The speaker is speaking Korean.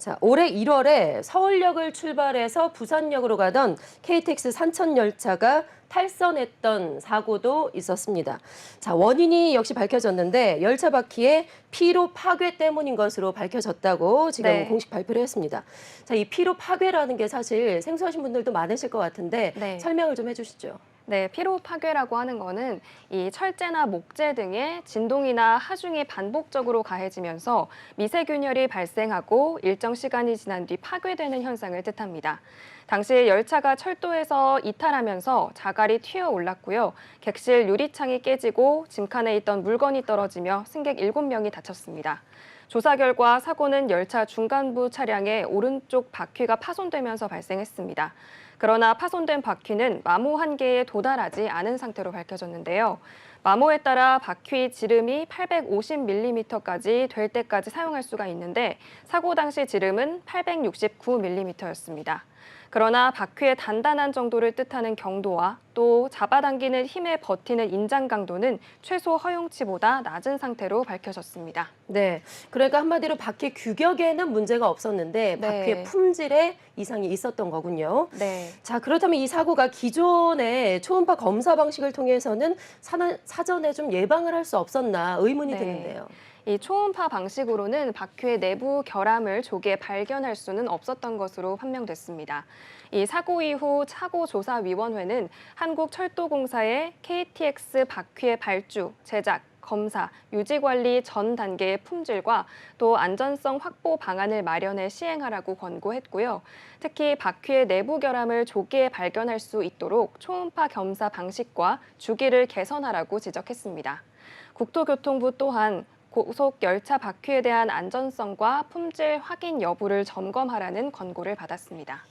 자, 올해 1월에 서울역을 출발해서 부산역으로 가던 KTX 산천 열차가 탈선했던 사고도 있었습니다. 자, 원인이 역시 밝혀졌는데 열차 바퀴의 피로 파괴 때문인 것으로 밝혀졌다고 지금 네. 공식 발표를 했습니다. 자, 이 피로 파괴라는 게 사실 생소하신 분들도 많으실 것 같은데 네. 설명을 좀 해주시죠. 네, 피로 파괴라고 하는 거는 이 철제나 목재 등의 진동이나 하중이 반복적으로 가해지면서 미세균열이 발생하고 일정 시간이 지난 뒤 파괴되는 현상을 뜻합니다. 당시 열차가 철도에서 이탈하면서 자갈이 튀어 올랐고요. 객실 유리창이 깨지고 짐칸에 있던 물건이 떨어지며 승객 7명이 다쳤습니다. 조사 결과 사고는 열차 중간부 차량의 오른쪽 바퀴가 파손되면서 발생했습니다. 그러나 파손된 바퀴는 마모 한계에 도달하지 않은 상태로 밝혀졌는데요. 마모에 따라 바퀴 지름이 850mm까지 될 때까지 사용할 수가 있는데 사고 당시 지름은 869mm였습니다. 그러나 바퀴의 단단한 정도를 뜻하는 경도와 또 잡아당기는 힘에 버티는 인장 강도는 최소 허용치보다 낮은 상태로 밝혀졌습니다. 네, 그러니까 한마디로 바퀴 규격에는 문제가 없었는데 네. 바퀴의 품질에 이상이 있었던 거군요. 네. 자, 그렇다면 이 사고가 기존의 초음파 검사 방식을 통해서는 사나, 사전에 좀 예방을 할 수 없었나 의문이 네. 드는데요. 이 초음파 방식으로는 바퀴의 내부 결함을 조기에 발견할 수는 없었던 것으로 판명됐습니다. 이 사고 이후 사고조사위원회는 한국철도공사의 KTX 바퀴의 발주, 제작, 검사, 유지관리 전 단계의 품질과 또 안전성 확보 방안을 마련해 시행하라고 권고했고요. 특히 바퀴의 내부 결함을 조기에 발견할 수 있도록 초음파 검사 방식과 주기를 개선하라고 지적했습니다. 국토교통부 또한 고속 열차 바퀴에 대한 안전성과 품질 확인 여부를 점검하라는 권고를 받았습니다.